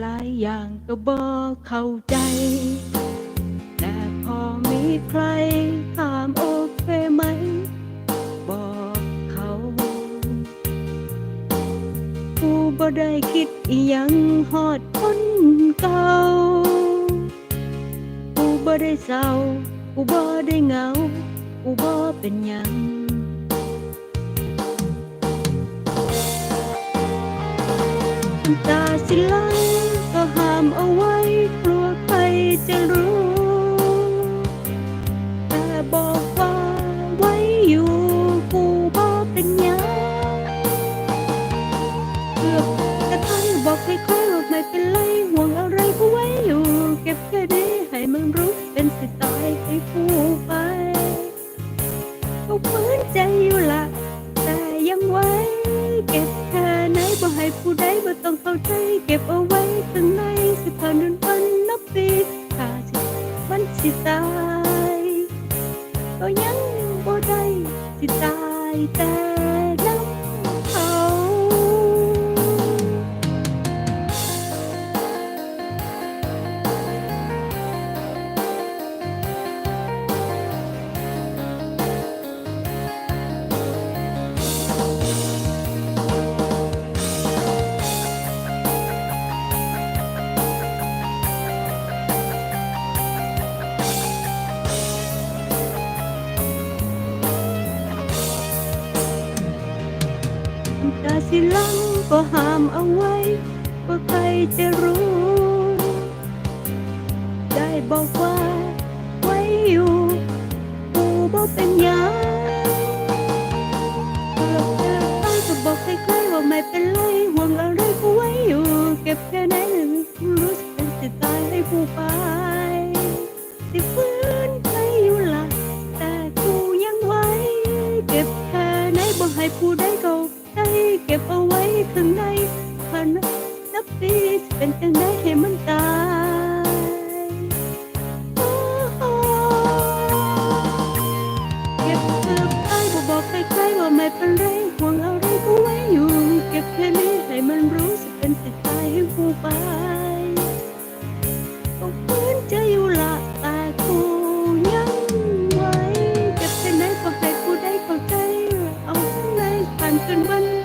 หลายอย่างก็บอกเข้าใจ แต่พอมีใครถามโอเคไหม บอกเขากูบ่ได้คิดอียังฮอดคนเก่ากูบ่ได้เศร้ากูบ่ได้เหงากูบ่เป็นยัง น้ำตาสิไหลก็ห้ามเอาไว้กลัวใครจะรู้ แต่บอกว่าไว้อยู่กูบ่เป็นหยังเกือบกระทั่งบอกใครๆว่าไม่เป็นไรห่วงอะไรกูไว้อยู่ เก็บแค่นี้ให้มันรู้เป็นสิตายให้กูไปก็ฝืนใจอยู่ละแต่ยังไว้ เก็บแค่ไหนบ่ให้ผู้ใด ต้องเข้าใจเก็บเอาไว้ข้งในสิผ่านเดือนวันนับปีถ้าสิมันสิตายก็ยังบ่ได้สิตายแต่ สิลังก็ห้ามเอาไว้ ว่าใครจะรู้ ได้บอกว่า ไว้อยู่กูบ่เป็นหยังเกือบจะตายก็บอกใครๆว่าไม่เป็นไรห่วงอะไรกูไว้อยู่ เก็บแค่ไหนรู้สึกเป็นสิตายให้กูไปสิฟื้นใจอยู่ละแต่กูยังไว้ เก็บแค่ไหนบ่ให้ผู้ใดเข้าใจเก็บเอาไว้ข้างในผ่านนับปีสิเป็นจังได้ให้มันตายเก็บเกือบตายบ่บอกใครๆว่าไม่เป็นไรห่วงอะไรกูไว้อยู่ เก็บแค่นี้ให้มันรู้สิเป็นสิตายให้กูไปก็ฝืนใจอยู่ละแต่กูยังไหวเก็บแค่ไหนก็ให้กูได้เข้าใจ เอาข้างในผ่านจนวัน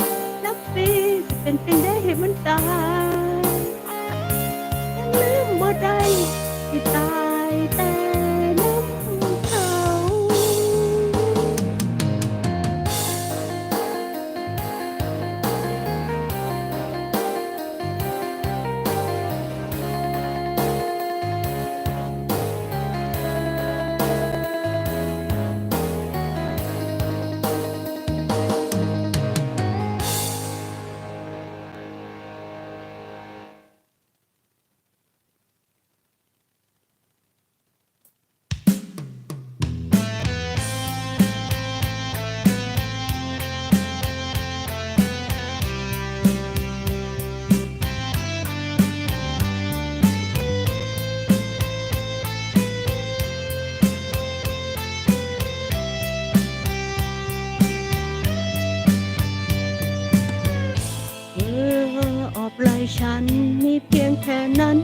ฉันมีเพียงแค่นั้น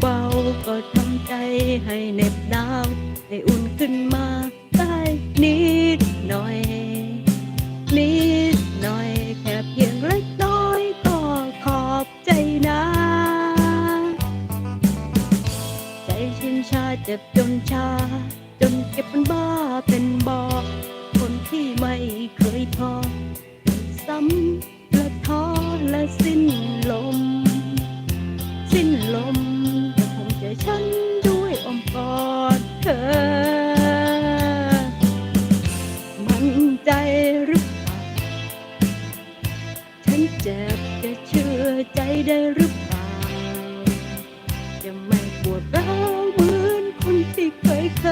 เบาๆ ก็ทำใจให้เหน็บหนาวให้อุ่นขึ้นมาได้นิดหน่อย นิดหน่อยแค่เพียงเล็กน้อยก็ขอบใจนะ ใจชินชาเจ็บจนชา จนเก็บมันบ้าเป็น ใจหรือเปล่าฉันเจ็บจะเชื่อใจได้หรือเปล่า จะไม่ปวดร้าวเหมือนคนที่เคยเค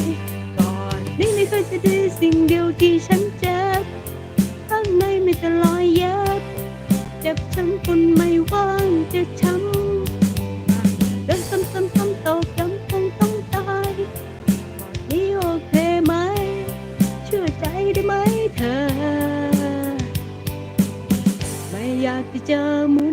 ยก่อนนี้ไม่เคยจะได้สิ่งเดียวที่ฉันเจ็บข้างในไม่จะลอยเย็บเจ็บช้ำคนไม่ว่างจะช้ำ যেমন